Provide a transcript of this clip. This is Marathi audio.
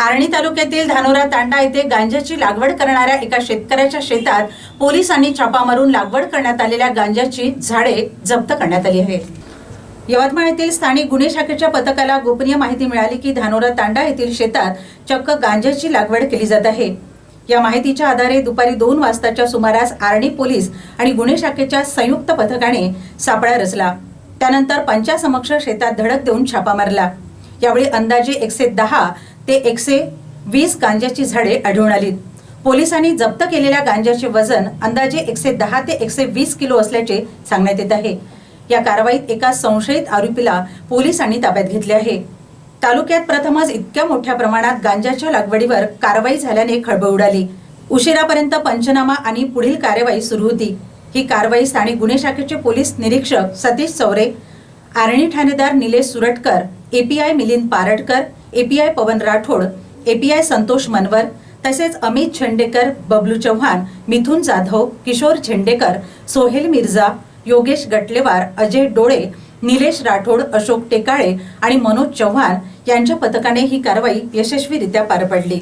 आर्णी तालुक्यातील धानोरा तांडा येथे गांजाची लागवड करणाऱ्या एका शेतकऱ्याच्या शेतात पोलिसांनी छापा मारून लागवड करण्यात आलेल्या गांजाची झाडे जप्त करण्यात आली आहेत. यवतमाळ येथील स्थानिक गुन्हे शाखेच्या पथकाला गोपनीय माहिती मिळाली की धानोरा तांडा येथील शेतात चक्क गांजाची लागवड केली जात आहे. या माहितीच्या आधारे दुपारी दोन वाजताच्या सुमारास आर्णी पोलीस आणि गुन्हे शाखेच्या संयुक्त पथकाने सापळा रचला. त्यानंतर पंचासमक्ष शेतात धडक देऊन छापा मारला. यावेळी अंदाजे एकशे दहा ते एकशे वीस गांजाची झाडे आढळून आलीत. पोलिसांनी जप्त केलेल्या गांजाचे वजन अंदाजे एकशे दहा ते एकशे वीस किलो असल्याचे सांगण्यात येत आहे. या कारवाईत एका संशयित आरोपीला पोलिसांनी ताब्यात घेतले आहे. तालुक्यात प्रथमच इतक्या मोठ्या प्रमाणात गांजाच्या लागवडीवर कारवाई झाल्याने खळबळ उडाली. उशिरापर्यंत पंचनामा आणि पुढील कार्यवाही सुरू होती. ही कारवाई स्थानिक गुन्हे शाखेचे पोलीस निरीक्षक सतीश चौरे आर्णी ठाणेदार Nilesh Suratkar API Milind Paradkar API Pawan Rathod API Santosh Manwar तसेच अमित झेंडेकर बबलू चव्हाण मिथुन जाधव किशोर झेंडेकर सोहेल मिर्झा योगेश गटलेवार अजय डोळे निलेश राठोड अशोक टेकाळे आणि मनोज चव्हाण यांच्या पथकाने ही कारवाई यशस्वीरित्या पार पडली.